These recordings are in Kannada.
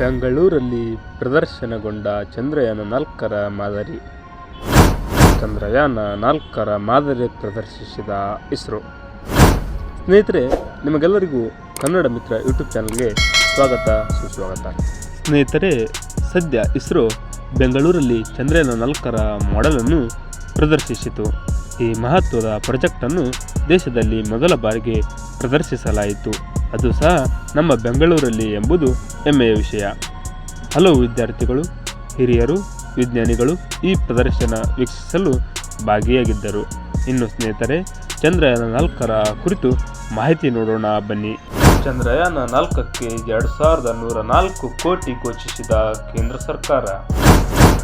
ಬೆಂಗಳೂರಲ್ಲಿ ಪ್ರದರ್ಶನಗೊಂಡ ಚಂದ್ರಯಾನ ನಾಲ್ಕರ ಮಾದರಿ. ಚಂದ್ರಯಾನ ನಾಲ್ಕರ ಮಾದರಿ ಪ್ರದರ್ಶಿಸಿದ ಇಸ್ರೋ. ಸ್ನೇಹಿತರೆ, ನಿಮಗೆಲ್ಲರಿಗೂ ಕನ್ನಡ ಮಿತ್ರ ಯೂಟ್ಯೂಬ್ ಚಾನಲ್ಗೆ ಸ್ವಾಗತ, ಸುಸ್ವಾಗತ. ಸ್ನೇಹಿತರೆ, ಸದ್ಯ ಇಸ್ರೋ ಬೆಂಗಳೂರಲ್ಲಿ ಚಂದ್ರಯಾನ ನಾಲ್ಕರ ಮಾಡೆಲನ್ನು ಪ್ರದರ್ಶಿಸಿತು. ಈ ಮಹತ್ವದ ಪ್ರಾಜೆಕ್ಟನ್ನು ದೇಶದಲ್ಲಿ ಮೊದಲ ಬಾರಿಗೆ ಪ್ರದರ್ಶಿಸಲಾಯಿತು. ಅದು ಸಹ ನಮ್ಮ ಬೆಂಗಳೂರಲ್ಲಿ ಎಂಬುದು ಹೆಮ್ಮೆಯ ವಿಷಯ. ಹಲವು ವಿದ್ಯಾರ್ಥಿಗಳು ಹಿರಿಯರು ವಿಜ್ಞಾನಿಗಳು ಈ ಪ್ರದರ್ಶನ ವೀಕ್ಷಿಸಲು ಭಾಗಿಯಾಗಿದ್ದರು. ಇನ್ನು ಸ್ನೇಹಿತರೆ ಚಂದ್ರಯಾನ ನಾಲ್ಕರ ಕುರಿತು ಮಾಹಿತಿ ನೋಡೋಣ ಬನ್ನಿ. ಚಂದ್ರಯಾನ ನಾಲ್ಕಕ್ಕೆ ಎರಡು ಸಾವಿರದ ನೂರ ನಾಲ್ಕು ಕೋಟಿ ಘೋಷಿಸಿದ ಕೇಂದ್ರ ಸರ್ಕಾರ.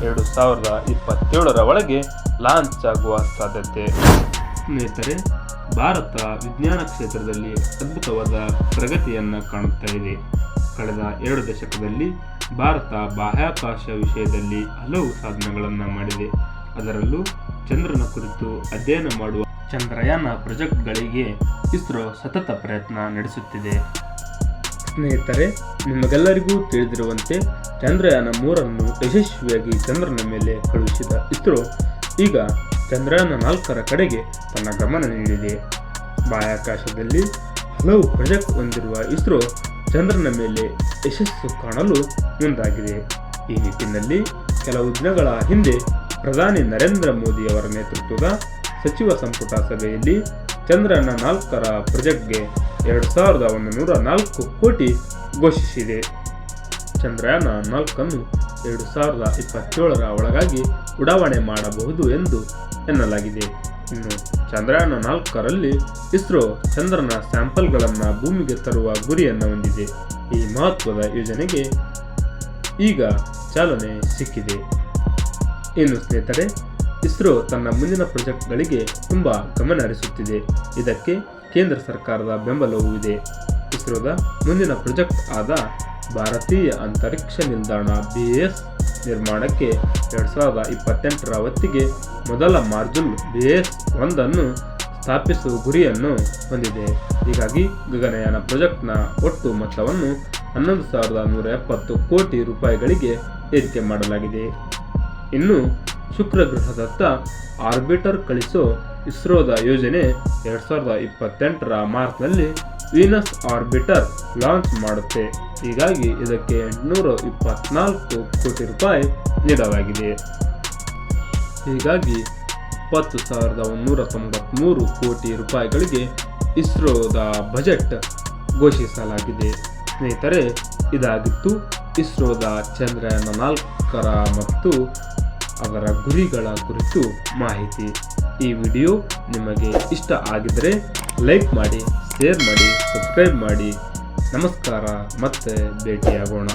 ಎರಡು ಸಾವಿರದ ಇಪ್ಪತ್ತೇಳರ ಒಳಗೆ ಲಾಂಚ್ ಆಗುವ ಸಾಧ್ಯತೆ. ಸ್ನೇಹಿತರೆ ಭಾರತ ವಿಜ್ಞಾನ ಕ್ಷೇತ್ರದಲ್ಲಿ ಅದ್ಭುತವಾದ ಪ್ರಗತಿಯನ್ನು ಕಾಣುತ್ತಾ ಇದೆ. ಕಳೆದ ಎರಡು ದಶಕದಲ್ಲಿ ಭಾರತ ಬಾಹ್ಯಾಕಾಶ ವಿಷಯದಲ್ಲಿ ಹಲವು ಸಾಧನೆಗಳನ್ನು ಮಾಡಿದೆ. ಅದರಲ್ಲೂ ಚಂದ್ರನ ಕುರಿತು ಅಧ್ಯಯನ ಮಾಡುವ ಚಂದ್ರಯಾನ ಪ್ರಾಜೆಕ್ಟ್ಗಳಿಗೆ ಇಸ್ರೋ ಸತತ ಪ್ರಯತ್ನ ನಡೆಸುತ್ತಿದೆ. ಸ್ನೇಹಿತರೆ, ನಿಮಗೆಲ್ಲರಿಗೂ ತಿಳಿದಿರುವಂತೆ ಚಂದ್ರಯಾನ ಮೂರನ್ನು ಯಶಸ್ವಿಯಾಗಿ ಚಂದ್ರನ ಮೇಲೆ ಕಳುಹಿಸಿದ ಇಸ್ರೋ ಈಗ ಚಂದ್ರಯಾನ ನಾಲ್ಕರ ಕಡೆಗೆ ತನ್ನ ಗಮನ ನೀಡಿದೆ. ಬಾಹ್ಯಾಕಾಶದಲ್ಲಿ ಹಲವು ಪ್ರಾಜೆಕ್ಟ್ ಹೊಂದಿರುವ ಇಸ್ರೋ ಚಂದ್ರನ ಮೇಲೆ ಯಶಸ್ಸು ಕಾಣಲು ಮುಂದಾಗಿದೆ. ಈ ನಿಟ್ಟಿನಲ್ಲಿ ಕೆಲವು ದಿನಗಳ ಹಿಂದೆ ಪ್ರಧಾನಿ ನರೇಂದ್ರ ಮೋದಿ ಅವರ ನೇತೃತ್ವದ ಸಚಿವ ಸಂಪುಟ ಸಭೆಯಲ್ಲಿ ಚಂದ್ರನ ನಾಲ್ಕರ ಪ್ರಾಜೆಕ್ಟ್ಗೆ ಎರಡು ಸಾವಿರದ ಒಂದು ನೂರ ನಾಲ್ಕು ಕೋಟಿ ಘೋಷಿಸಿದೆ. ಚಂದ್ರಯಾನ ನಾಲ್ಕನ್ನು ಎರಡು ಸಾವಿರದ ಇಪ್ಪತ್ತೇಳರ ಒಳಗಾಗಿ ಉಡಾವಣೆ ಮಾಡಬಹುದು ಎಂದು ಎನ್ನಲಾಗಿದೆ. ಇನ್ನು ಚಂದ್ರಯಾನ ನಾಲ್ಕರಲ್ಲಿ ಇಸ್ರೋ ಚಂದ್ರನ ಸ್ಯಾಂಪಲ್ಗಳನ್ನು ಭೂಮಿಗೆ ತರುವ ಗುರಿಯನ್ನು ಹೊಂದಿದೆ. ಈ ಮಹತ್ವದ ಯೋಜನೆಗೆ ಈಗ ಚಾಲನೆ ಸಿಕ್ಕಿದೆ. ಇನ್ನು ಸ್ನೇಹಿತರೆ, ಇಸ್ರೋ ತನ್ನ ಮುಂದಿನ ಪ್ರಾಜೆಕ್ಟ್ಗಳಿಗೆ ತುಂಬ ಗಮನ ಹರಿಸುತ್ತಿದೆ. ಇದಕ್ಕೆ ಕೇಂದ್ರ ಸರ್ಕಾರದ ಬೆಂಬಲವೂ ಇದೆ. ಇಸ್ರೋದ ಮುಂದಿನ ಪ್ರಾಜೆಕ್ಟ್ ಆದ ಭಾರತೀಯ ಅಂತರಿಕ್ಷ ನಿಲ್ದಾಣ ಬಿ ಎಸ್ ನಿರ್ಮಾಣಕ್ಕೆ ಎರಡು ಸಾವಿರದ ಇಪ್ಪತ್ತೆಂಟರ ಹೊತ್ತಿಗೆ ಮೊದಲ ಮಾರ್ಜುಲ್ ಬಿ ಎಸ್ ಒಂದನ್ನು ಸ್ಥಾಪಿಸುವ ಗುರಿಯನ್ನು ಹೊಂದಿದೆ. ಹೀಗಾಗಿ ಗಗನಯಾನ ಪ್ರಾಜೆಕ್ಟ್ನ ಒಟ್ಟು ಮೊತ್ತವನ್ನು ಹನ್ನೊಂದು ಸಾವಿರದ ನೂರ ಎಪ್ಪತ್ತು ಕೋಟಿ ರೂಪಾಯಿಗಳಿಗೆ ಏರಿಕೆ ಮಾಡಲಾಗಿದೆ. ಇನ್ನು ಶುಕ್ರ ಗ್ರಹದತ್ತ ಆರ್ಬಿಟರ್ ಕಳಿಸೋ ಇಸ್ರೋದ ಯೋಜನೆ ಎರಡು ಸಾವಿರದ ಇಪ್ಪತ್ತೆಂಟರ ಮಾರ್ಚ್ನಲ್ಲಿ ವೀನಸ್ ಆರ್ಬಿಟರ್ ಲಾಂಚ್ ಮಾಡುತ್ತೆ. ಹೀಗಾಗಿ ಇದಕ್ಕೆ ಎಂಟುನೂರ ಇಪ್ಪತ್ನಾಲ್ಕು ಕೋಟಿ ರೂಪಾಯಿ ನೀಡಲಾಗಿದೆ. ಹೀಗಾಗಿ ಇಪ್ಪತ್ತು ಸಾವಿರದ ಒಂದೂರ ತೊಂಬತ್ತ್ಮೂರು ಕೋಟಿ ರೂಪಾಯಿಗಳಿಗೆ ಇಸ್ರೋದ ಬಜೆಟ್ ಘೋಷಿಸಲಾಗಿದೆ. ಸ್ನೇಹಿತರೆ, ಇದಾಗಿತ್ತು ಇಸ್ರೋದ ಚಂದ್ರಯಾನ ನಾಲ್ಕರ ಮತ್ತು ಅದರ ಗುರಿಗಳ ಕುರಿತು ಮಾಹಿತಿ. ಈ ವಿಡಿಯೋ ನಿಮಗೆ ಇಷ್ಟ ಆಗಿದ್ದರೆ ಲೈಕ್ ಮಾಡಿ, ಶೇರ್ ಮಾಡಿ, ಸಬ್ಸ್ಕ್ರೈಬ್ ಮಾಡಿ. ನಮಸ್ಕಾರ ಮತ್ತೆ ಭೇಟಿಯಾಗೋಣ.